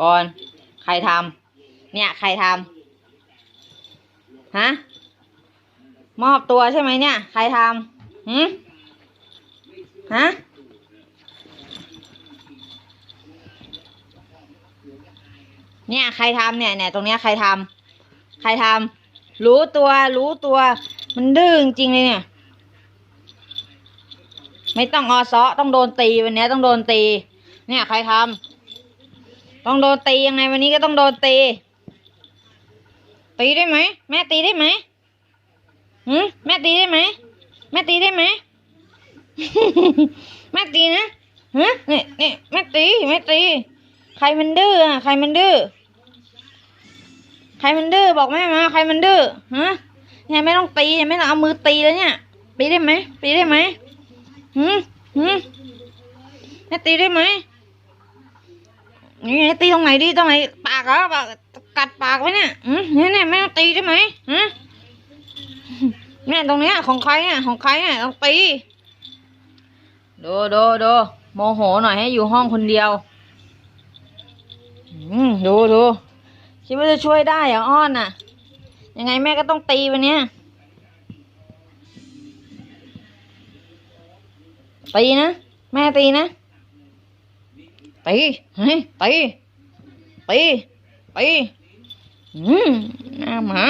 บอลใครทำเนี่ย ใครทำฮะ มอบตัวใช่ไหมเนี่ย ใครทำหืมฮะเนี่ยใครทำเนี่ยเนี่ยตรงเนี้ยใครทำใครทำรู้ตัวรู้ตัว มันดื้อจริงเลยเนี่ย ไม่ต้องออซอต้องโดนตีวันเนี้ยต้องโดนตี เนี่ยใครทำ ต้องโดนตียังไงวันนี้ก็ต้องโดนตี ตีได้ไหมแม่ตีได้ไหมหืมแม่ตีได้ไหมแม่ตีได้ไหมแม่ตีนะฮะนี่นี่แม่ตีแม่ตีใครมันดื้ออะใครมันดื้อใครมันดื้อบอกแม่มาใครมันดื้อฮะเนี่ยไม่ต้องตีไม่ต้องเอามือตีแล้วเนี่ยตีได้ไหมตีได้ไหมหืมหืมแม่ตีได้ไหม นี่ตีตรงไหนดีตรงไหนปากเหรอปากกัดปากไว้เนี่ยอืมเนี่ยเนี่ยไม่ต้องตีได้ไหมฮะเนี่ยตรงเนี้ยของใครเนี่ยของใครเนี่ยต้องตีดูดูดูโมโหหน่อยให้อยู่ห้องคนเดียวอืมดูดูคิดว่าจะช่วยได้เหรออ้อนน่ะ ยังไงแม่ก็ต้องตีวันเนี้ยตีนะ แม่ตีนะ ตีเฮ้ยตีตีตีอืมหน้าหมา